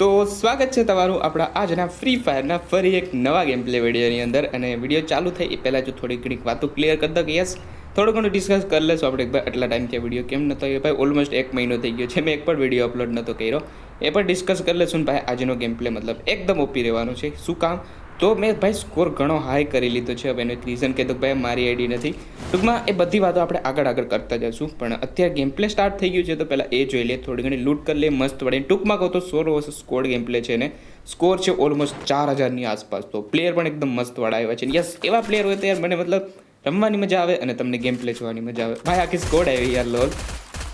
તો સ્વાગત છે તમારું આપણા આજના ફ્રી ફાયરના ફરી એક નવા ગેમ પ્લે વિડીયોની અંદર. અને વીડિયો ચાલુ થાય એ પહેલાં જો થોડી ઘણી વાતો ક્લિયર કરી દો કે યસ થોડું ઘણું ડિસ્કસ કરી લેશું આપણે એક ભાઈ આટલા ટાઈમથી વીડિયો કેમ નતો એ ભાઈ ઓલમોસ્ટ એક મહિનો થઈ ગયો છે. મેં એક પણ વીડિયો અપલોડ નહોતો કર્યો. એ પણ ડિસ્કસ કરી લેશું ભાઈ આજનો ગેમ પ્લે મતલબ એકદમ ઓપી રહેવાનું છે. શું કામ? તો મેં ભાઈ સ્કોર ઘણો હાઈ કરી લીધો છે. હવે એનું એક રીઝન કે તો ભાઈ મારી આઈડી નથી. ટૂંકમાં એ બધી વાતો આપણે આગળ આગળ કરતા જશું પણ અત્યારે ગેમ પ્લે સ્ટાર્ટ થઈ ગયું છે તો પહેલાં એ જોઈ લે થોડી ઘણી લૂંટ કરી લે મસ્ત વળીને. ટૂંકમાં કહો તો સોલો વર્ષ સ્કોર ગેમ પ્લે છે ને સ્કોર છે ઓલમોસ્ટ ચાર હજારની આસપાસ. તો પ્લેયર પણ એકદમ મસ્ત વાળા આવ્યા છે. યસ એવા પ્લેયર હોય તો યાર મને મતલબ રમવાની મજા આવે અને તમને ગેમ પ્લે જોવાની મજા આવે. ભાઈ આખી સ્કોડ આવી યાર લોલ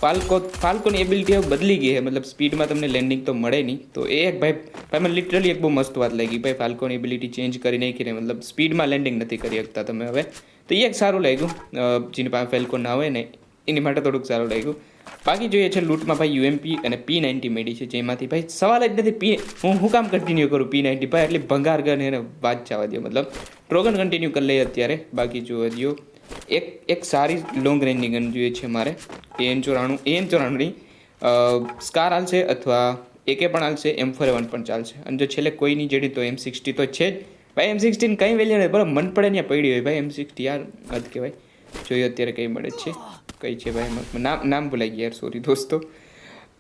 ફાલ્કો ફાલ્કોની એબિલિટી હવે બદલી ગઈ છે. મતલબ સ્પીડમાં તમને લેન્ડિંગ તો મળે નહીં. તો એ એક ભાઈ ભાઈ મને લિટરલી એક બહુ મસ્ત વાત લાગી. ભાઈ ફાલ્કોની એબિલિટી ચેન્જ કરી નાખીને મતલબ સ્પીડમાં લેન્ડિંગ નથી કરી શકતા તમે હવે. તો એ એક સારું લાગ્યું. જેની પાસે ફેલ્કોન ના હોય ને, એની માટે થોડુંક સારું લાગ્યું. બાકી જોઈએ છે લૂંટમાં ભાઈ યુએમપી અને પી નાઇન્ટી મેળી છે. જેમાંથી ભાઈ સવાલ જ નથી પી હું હું કામ કન્ટિન્યુ કરું પી નાઇન્ટી ભાઈ એટલી ભંગાર ગન એને વાત જવા દો મતલબ ટ્રોગન કન્ટિન્યુ કરી લઈએ અત્યારે. બાકી જોવા દો એક એક સારી લોંગ રેન્જની ગન જોઈએ છે મારે. એન ચોરાણું એન ચોરાણું સ્કાર હાલશે અથવા એકે પણ હાલશે એમ ફોર વન પણ ચાલશે. અને જો છેલ્લે કોઈની જેડી તો એમ સિક્સટી તો છે જ. ભાઈ એમ સિક્સટીન કંઈ વેલ્યુ નહીં બરાબર? મન પડે ત્યાં પડી હોય. ભાઈ એમ સિક્સટી યાર હદ કહેવાય. જોઈએ અત્યારે કંઈ મળે છે. કઈ છે ભાઈ? નામ નામ ભૂલાઈ ગયા યાર સોરી દોસ્તો.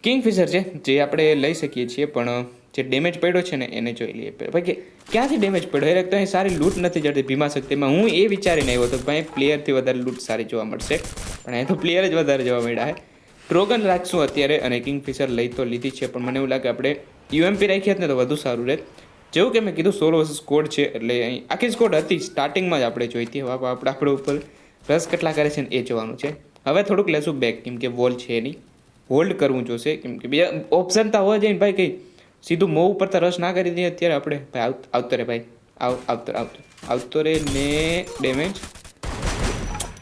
કિંગફિશર છે, જે આપણે લઈ શકીએ છીએ, પણ જે ડેમેજ પડ્યો છે ને એને જોઈ લઈએ. ભાઈ, કે ક્યાંથી ડેમેજ પડ્યો? એ તો અહીં સારી લૂંટ નથી જડતી ભીમા શક્તિમાં. હું એ વિચારીને આવ્યો હતો ભાઈ પ્લેયરથી વધારે લૂંટ સારી જોવા મળશે. પણ અહીં તો પ્લેયર જ વધારે જોવા મળ્યા છે. ટ્રોગન રાખશું અત્યારે અને કિંગફિશર લઈ તો લીધી છે, પણ મને એવું લાગે આપણે યુએમપી રાખી હોત ને તો વધુ સારું રહે જેવું કે મેં કીધું સોલો વર્સિસ સ્કોડ છે, એટલે અહીં આખી સ્કોડ હતી સ્ટાર્ટિંગમાં જ આપણે જોઈતી હવે આપણે આપણે ઉપર રસ કેટલા કરે છે ને એ જોવાનું છે. હવે થોડુંક લેશું બેક કેમ કે વોલ છે નહીં હોલ્ડ કરવું જોશે, કેમ કે બીજા ઓપ્શન તો હોવા જઈને ભાઈ, કંઈ સીધું મોં ઉપર તો રસ ના કરી દઈએ અત્યારે આપણે. ભાઈ આવ આવતો રે ભાઈ. આવ આવતો રે, આવતો આવતો રે ને ડેમેજ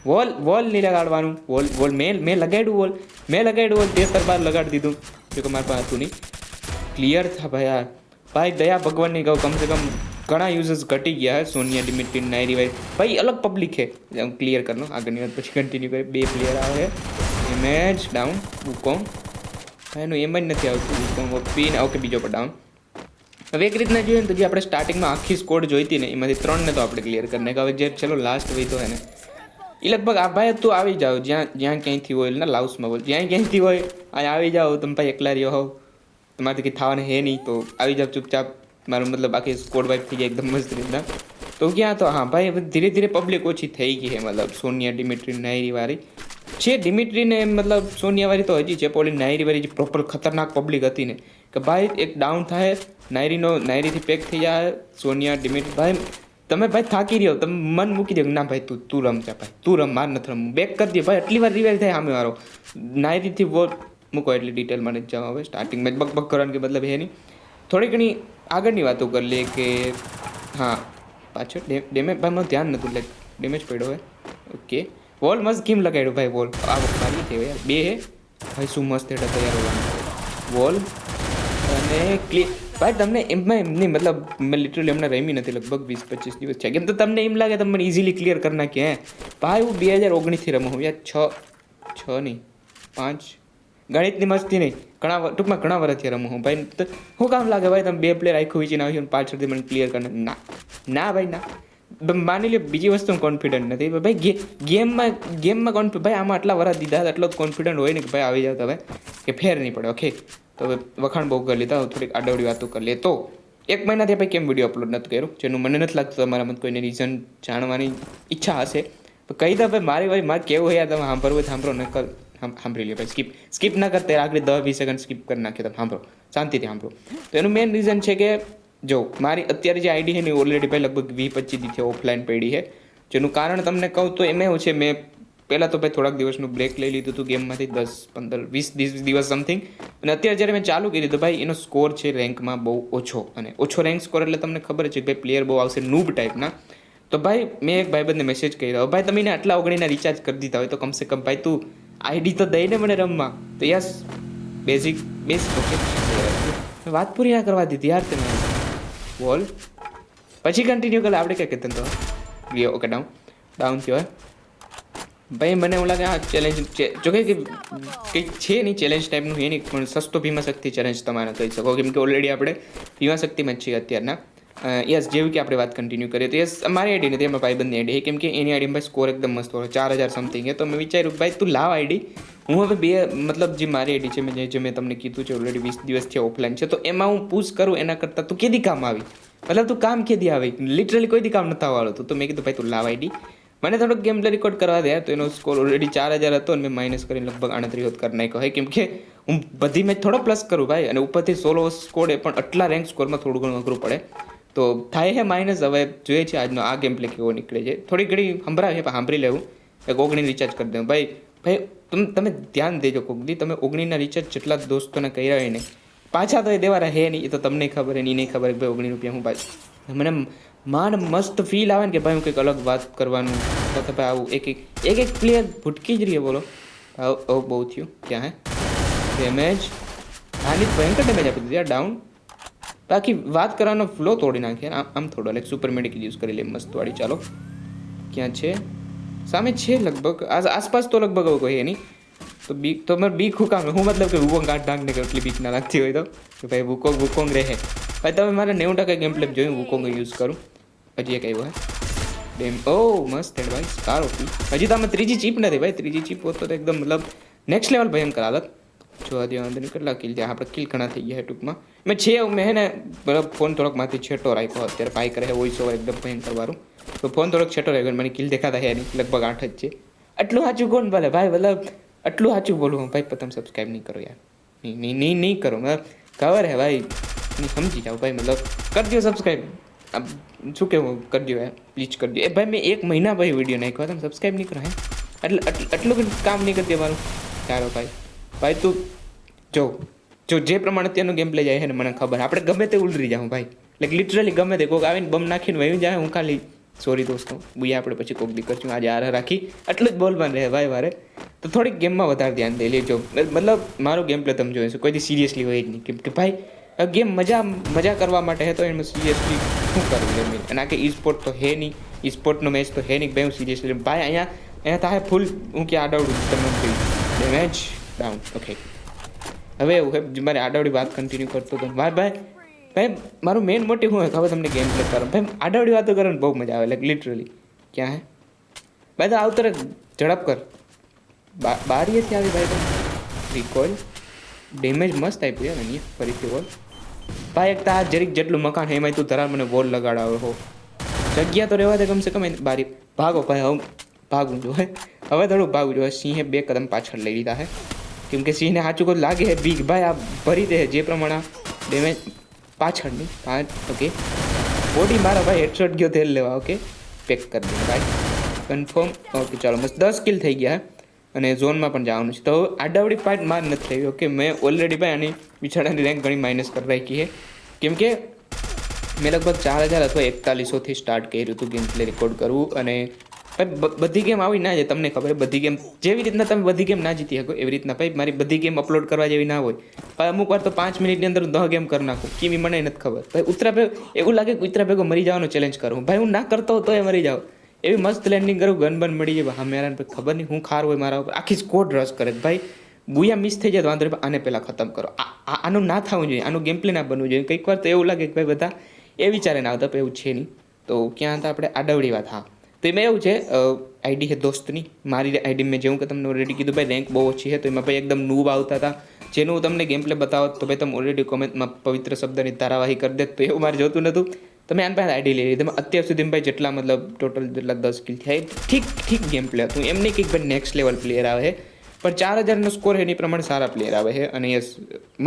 વોલ વોલ નહીં લગાડવાનું. વોલ વોલ મેં મેં લગાડ્યું વોલ મેં લગાડ્યું વોલ તેર બાર લગાડી દીધું. જો કે મારા પાસે હતું નહીં. ક્લિયર થા ભાઈ યાર ભાઈ દયા ભગવાનની કહું કમસે કમ ઘણા યુઝર્સ ઘટી ગયા હે સોનિયા ડિમિટ્રીન નાયરી ભાઈ ભાઈ અલગ પબ્લિક છે ક્લિયર કરનો. આગળની વાત પછી કન્ટિન્યુ કરી બે પ્લેયર આવે છે. ઇમેજ ડાઉન વુકોંગ ભાઈ એનું એમ જ નથી આવતું પીને ઓકે બીજો પડાઉન હવે એક રીતના જોઈએ ને તો જે આપણે સ્ટાર્ટિંગમાં આખી સ્કોડ જોઈતી ને, એમાંથી ત્રણને તો આપણે ક્લિયર કરીને કે હવે જે ચલો લાસ્ટ વહી તો ને એ લગભગ આ ભાઈ તું આવી જાઓ જ્યાં જ્યાં ક્યાંયથી હોય, ને લાઉસમાં બોલ. જ્યાં ક્યાંયથી હોય અહીંયા આવી જાઓ તમે ભાઈ એકલા રહ્યો હોવ. તમારાથી કંઈ થવાનું હે નહીં, તો આવી જાઓ ચૂપચાપ. મારો મતલબ આખી સ્કોડ વાઇફ થઈ જાય એકદમ મસ્ત રીતના. તો ક્યાં તો, હા, ભાઈ હવે ધીરે ધીરે પબ્લિક ઓછી થઈ ગઈ છે મતલબ સોનિયા ડિમિટ્રી નાયરી વાળી. છે ડિમિટ્રીને મતલબ સોનિયાવાળી તો હજી છે પોલી નાયરીવાળી જે પ્રોપર ખતરનાક પબ્લિક હતી ને, કે ભાઈ એક ડાઉન થાય, નાયરીનો, નાયરીથી પેક થઈ જાય, સોનિયા, ડિમિટ્રી, ભાઈ, તમે ભાઈ થાકી રહ્યો, તમે મન મૂકી દે ના ભાઈ તું તું રમજા ભાઈ, તું રમ, માર નથી રમવું બેક કરી દે ભાઈ, આટલી વાર રિવાઇલ થાય સામે વાળો નાયરીથી બોલ મૂકો એટલી ડિટેલમાં નથી જવા હવે સ્ટાર્ટિંગમાં જ બક બક કરવાનું કે મતલબ એની થોડી ઘણી આગળની વાતો કરી લઈએ કે, હા, પાછળ ડેમેજ ભાઈ મને ધ્યાન નહોતું લાઈક ડેમેજ પડ્યો હોય. ઓકે વોલ મસ્ત કેમ લગાડ્યો ભાઈ, બોલ. આ મારી યાર. બે ભાઈ, શું મસ્ત હેઠળ તૈયાર હોવાનું બોલ. અને ક્લિક ભાઈ, તમને એમમાં એમ નહીં, મતલબ મેં લિટરલી હમણાં રમી નથી, લગભગ વીસ પચીસ દિવસ છે. કેમ તો તમને એમ લાગે તમે ઇઝીલી ક્લિયર કરી નાખીએ, હે? ભાઈ, હું બે હજાર ઓગણીસથી રમું યાર, છ છ નહીં, પાંચ. ગણિતની મસ્તી નહીં. ઘણા ટૂંકમાં ઘણા વર્ષથી રમું હું ભાઈ શું કામ લાગે? ભાઈ, તમે બે પ્લેયર આખું વેચીને આવ્યું પાછળથી મને ક્લિયર કરીને ના. ના, ભાઈ, ના. માની લે બીજી વસ્તુ કોન્ફિડન્ટ નથી. ભાઈ ગેમમાં ગેમમાં કોન્ફિ ભાઈ આમાં આટલા વરા દીધા એટલો કોન્ફિડન્ટ હોય ને કે ભાઈ આવી જાવ તમે કે ફેર નહીં પડે ઓકે તો વખાણ બહુ કરી લીધા થોડીક આડવડી વાતો કરી લે તો, એક મહિનાથી ભાઈ કેમ વીડિયો અપલોડ નથી કર્યું? જેનું મને નથી લાગતું તમારા મત કોઈને રીઝન જાણવાની ઈચ્છા હશે. કહી દો ભાઈ મારી ભાઈ મારે કેવું હોય તમે સાંભળવું સાંભળો ન કર સાંભળી લે ભાઈ સ્કીપ સ્કીપ ના કરતા આગળ દસ વીસ સેકન્ડ સ્કીપ કરી નાખ્યો તમે, સાંભળો. શાંતિથી સાંભળો. તો એનું મેઇન રીઝન છે કે જો, મારી અત્યારે જે આઈડી છે ને ઓલરેડી ભાઈ લગભગ વી પચીસ દીથી ઓફલાઈન પડી છે. જેનું કારણ તમને કહું તો એમ એવું છે, મેં પહેલાં તો ભાઈ થોડાક દિવસનું બ્રેક લઈ લીધું હતું ગેમમાંથી, દસ, પંદર, વીસ વીસ દિવસ સમથિંગ અને અત્યારે જ્યારે મેં ચાલુ કરી તો ભાઈ એનો સ્કોર છે રેન્કમાં બહુ ઓછો. અને ઓછો રેન્ક સ્કોર એટલે તમને ખબર છે કે ભાઈ પ્લેયર બહુ આવશે નૂબ ટાઈપના તો ભાઈ મેં એક ભાઈબંધને મેસેજ કર્યો ભાઈ તમે એને આટલા ઓગણીના રિચાર્જ કરી દીધા હોય તો કમસે કમ ભાઈ તું આઈડી તો દઈને મને રમવા. તો યસ બેઝિક બેઝ ઓકે વાત પૂરી ના કરવા દીધી યાર તમે. બોલ પછી કન્ટિન્યુ કરે આપણે ક્યાં કહેતા તો ઓકે ડાઉન ડાઉન થયો ભાઈ, મને એવું લાગે આ ચેલેન્જ જો કે કંઈક છે નહીં ચેલેન્જ ટાઈપનું એ નહીં પણ સસ્તો ભીમા શક્તિ ચેલેન્જ તમારે કહી શકો. કેમ કે ઓલરેડી આપણે ભીમા શક્તિમાં જ છીએ અત્યારના. યસ, જેવી કે આપણે વાત કન્ટિન્યુ કરીએ તો યસ, મારી આઈડી નથી, એમાં ભાઈબંધની આઈડી કેમ કે એની આઈડી ભાઈ સ્કોર એકદમ મસ્ત હોય ચાર હજાર સમથિંગ છે. તો મેં વિચાર્યું, ભાઈ, તું લાવ આઈડી હું હવે બે, મતલબ જે મારી આઈડી છે, મેં જે- મેં તમને કીધું છે ઓલરેડી વીસ દિવસથી ઓફલાઈન છે, તો એમાં હું પૂછ કરું એના કરતાં તું કેદી કામ આવી? મતલબ તું કામ કેદી આવી? લિટરલી કોઈથી કામ નતા વાળો તો મેં કીધું, ભાઈ, તું લાવ આઈડી મને થોડોક ગેમ પ્લે રેકોર્ડ કરવા દે, તો એનો સ્કોર ઓલરેડી ચાર હજાર હતો અને મેં માઇનસ કરીને લગભગ આણત્રીસ હોત કરી નાખ્યો. કેમ કે હું બધી મેચ થોડો પ્લસ કરું, ભાઈ. અને ઉપરથી સોલો સ્કોર એ પણ આટલા રેન્ક સ્કોરમાં થોડું ઘણું અઘરું પડે. તો થાય છે માઇનસ હવે જોઈએ છે આજનો આ ગેમ પ્લે કેવો નીકળે છે. થોડી ઘણી સંભળાવે છે, પણ સાંભળી લેવું. એક ઓગણી રિચાર્જ કરી દઉં ભાઈ ભાઈ, તમે તમે ધ્યાન દેજો કોકદી તમે ઓગણીના રિચાર્જ જેટલા દોસ્તોને કર્યા હોય ને, પાછા તો એ દેવાના હે નહીં. એ તો તમને ખબર હે નહીં ખબર ભાઈ ઓગણી રૂપિયા હું પાછું મને માન મસ્ત ફીલ આવે ને કે ભાઈ હું કંઈક અલગ વાત કરવાનું. તો ભાઈ આવું એક એક એક એક પ્લેયર ભૂટકી જ રહીએ બોલો. આવું બહુ થયું. ક્યાં હે? ડેમેજ હાની ભયંકર ડેમેજ આપી દીધી. ડાઉન બાકી વાત કરવાનો ફ્લો તોડી નાખે આમ આમ થોડો લાઈક સુપર મેડિક યુઝ કરી લે મસ્ત વાળી ચાલો ક્યાં છે સામે છે લગભગ આસ- આસપાસ તો લગભગ આવું કોઈ નહીં તો બીક તો મારે બીક હું કામ હું મતલબ કે વુકોંગ કાઢ નાખ ને એટલી બીક ના લાગતી હોય તો કે ભાઈ વુકોંગ વુકોંગ રહે ભાઈ તમે મારે નેવું ટકા ગેમ પ્લે જોયું વુકોંગ યુઝ કરું હજી એક આવ્યો હે ડેમ ઓ મસ્ત હેડ ભાઈ સારો કી હજી તો આમાં ત્રીજી ચીપ નથી ભાઈ ત્રીજી ચીપ હોત તો એકદમ મતલબ નેક્સ્ટ લેવલ ભયંકર હાલત જોવા દે વાંધો નહીં કેટલા કિલ થયા? આપણે કિલ ઘણા થઈ ગયા છે ટૂંકમાં. મેં છે મેં હે ને, બરાબર ફોન થોડોકમાંથી છેટો રાખ્યો. અત્યારે પાઈ કરે વોઇસ ઓવર એકદમ ભયંકર વાળું. તો ફોન થોડોક છેટો રાખ્યો મને કિલ દેખાતા હે નહીં લગભગ આઠ જ છે. આટલું સાચું કોણ ભલે ભાઈ, મતલબ, આટલું સાચું બોલું હું. ભાઈ, તમે સબસ્ક્રાઈબ નહીં કરો યાર. નહીં નહીં નહીં નહીં કરો. મતલબ ખબર હે ભાઈ. નહીં સમજી જાઓ ભાઈ, મતલબ કરજો સબસ્ક્રાઈબ આમ, શું કહેવું? કરજો યાર પ્લીઝ કરજો એ ભાઈ, મેં એક મહિના પછી વીડિયો નાખ્યો. તમે સબસ્ક્રાઈબ નહીં કરો, હે? એટલે આટલું આટલું બધું કામ નહીં કરતી મારું. ચાલો ભાઈ. ભાઈ, તું જો જો જે પ્રમાણે ત્યાંનું ગેમ પ્લે જાય છે ને મને ખબર. આપણે ગમે તે ઉલરી જાઉં ભાઈ. લાઈક લિટરલી ગમે તે. કોઈક આવીને બમ નાખીને વહી જાય, હું ખાલી સોરી દોસ્તો, બુયા આપણે પછી કોક દી કરશું આજે આરા રાખી. આટલું જ બોલવાનું રહે ભાઈ વારે તો થોડીક ગેમમાં વધારે ધ્યાન દઈ લેજો મતલબ મારું ગેમ પ્લે તમે જોઈશું કોઈ દી સિરિયસલી હોય જ નહીં. કેમ કે ભાઈ ગેમ મજા મજા કરવા માટે હે તો એમાં સિરિયસલી શું કરવું ગેમ અને આ કે ઈ સ્પોર્ટ તો હે નહીં. ઈ સ્પોર્ટનો મેચ તો હે નહીં ભાઈ, હું સિરિયસલી ભાઈ, અહીંયા અહીંયા તારે ફૂલ હું કે આડાવડું તમને મેચ ડાઉન ઓકે હવે એવું છે મારે આડાવડી વાત કન્ટિન્યુ કરતો હતો ભાઈ ભાઈ ભાઈ મારું મેઇન મોટિવ શું હોય ખબર તમને ગેમ પ્લે કરો ભાઈ આડાવડી વાતો કરવાની બહુ મજા આવે લાઈક લિટરલી ક્યાં હે ભાઈ તો આવતર ઝડપ કર બા- બારીએથી આવી ભાઈ તો રિકોલ ડેમેજ મસ્ત આપ્યું યાર અહીંયા ફરીથી વોલ ભાઈ એક તો આ જરીક જેટલું મકાન છે એમાં તું ધરાર મને વોલ લગાડાવે હો જગ્યા તો રહેવા દે કમસે કમ એની બારી ભાગો ભાઈ હવે ભાગવું જોઈએ હવે થોડું ભાગવું જોઈએ સિંહે બે કદમ પાછળ લઈ લીધા છે કેમ કે સિંહને સાચું કોઈ લાગે છે બીક ભાઈ આ ભરી દે જે પ્રમાણે ડેમેજ પાછળની. પાંચ ઓકે બોડી મારા ભાઈ હેડશોટ ગયો, તેલ લેવા ઓકે પેક કરી દે ભાઈ કન્ફર્મ ઓકે ચાલો મસ્ત દસ કિલ થઈ ગયા અને ઝોનમાં પણ જવાનું છે. તો આડાવડી પાર્ટ માર નથી થઈ ઓકે મેં ઓલરેડી ભાઈ આની બિછાડાની રેન્ક ઘણી માઇનસ કરી રાખી છે. કેમ કે મેં લગભગ ચાર હજાર અથવા એકતાલીસોથી સ્ટાર્ટ કર્યું હતું ગેમ પ્લે રેકોર્ડ કરવું અને ભાઈ બધી ગેમ આવી ના જાય, તમને ખબર બધી ગેમ જેવી રીતના તમે બધી ગેમ ના જીતી શકો, એવી રીતના ભાઈ, મારી બધી ગેમ અપલોડ કરવા જેવી ના હોય. અમુક વાર તો પાંચ મિનિટની અંદર દહ ગેમ કરી નાખું. કેવી મને નથી ખબર. ભાઈ ઉતરા ભેગ, એવું લાગે કે ઉતરા ભેગો મરી જવાનો ચેલેન્જ કરું ભાઈ, હું ના કરતો તો એ મરી જાવ એવી મસ્ત લેન્ડિંગ કરું ગન બન મળી જાય. હા મેરા ખબર નહીં, હું ખાર હોય મારા ઉપર. આખી સ્કોડ રસ કરે ભાઈ, ગુયા મિસ થઈ જાય તો વાંધો આને પહેલાં ખતમ કરો. આનું ના થવું જોઈએ, આનું ગેમ પ્લે ના બનવું જોઈએ. કંઈક વાર તો એવું લાગે કે ભાઈ, બધા એ વિચારે ના આવતા એવું છે નહીં. તો ક્યાં હતા આપણે આડવડી વાત, હા. તો એમાં એવું છે આઈડી છે દોસ્તની. મારી આઈડી મેં જેવું કે તમને ઓલરેડી કીધું, ભાઈ રેન્ક બહુ ઓછી છે, તો એમાં ભાઈ એકદમ નૂબ આવતા હતા. જેનું હું તમને ગેમ પ્લે બતાવો તો ભાઈ તમે ઓલરેડી કોમેન્ટમાં પવિત્ર શબ્દની ધારાવાહી કરી દે, તો એવું મારે જોતું નહોતું તમે આને પાસે આઈડી લઈ લીધી. તમે અત્યાર સુધી ભાઈ જેટલા મતલબ ટોટલ જેટલા દસ કિલ થયા ઠીક ઠીક ગેમ પ્લે હતું. એમ નહીં કે ભાઈ નેક્સ્ટ લેવલ પ્લેયર આવે. પણ ચાર હજારનો સ્કોર એની પ્રમાણે સારા પ્લેયર આવે છે. અને યસ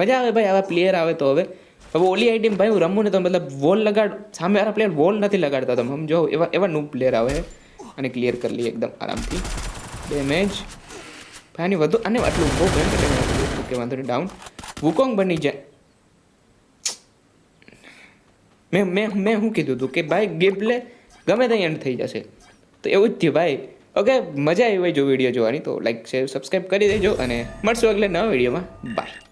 મજા આવે ભાઈ આવા પ્લેયર આવે તો હવે. હવે ઓલી આઈડીમાં ભાઈ હું રમું ને તો મતલબ વોલ લગાડ, સામે વાળા પ્લેયર વોલ નથી લગાડતા તમે સમજો? એવા એવા નું પ્લેયર આવે અને ક્લિયર કરી લઈએ એકદમ આરામથી. ડેમેજ ભાઈ, આની વધુ અને આટલું બહુ ભયંકર ઓકે, વાંધો નહીં ડાઉન વુકોંગ બની જાય. મેં મેં મેં શું કીધું હતું કે ભાઈ ગેમ પ્લે ગમે ત્યાં એન્ડ થઈ જશે. તો એવું જ થયું ભાઈ. ઓકે, મજા આવી હોય જો વીડિયો જોવાની તો લાઈક શેર સબસ્ક્રાઈબ કરી દેજો અને મળશું એટલે નવા વિડીયોમાં બાય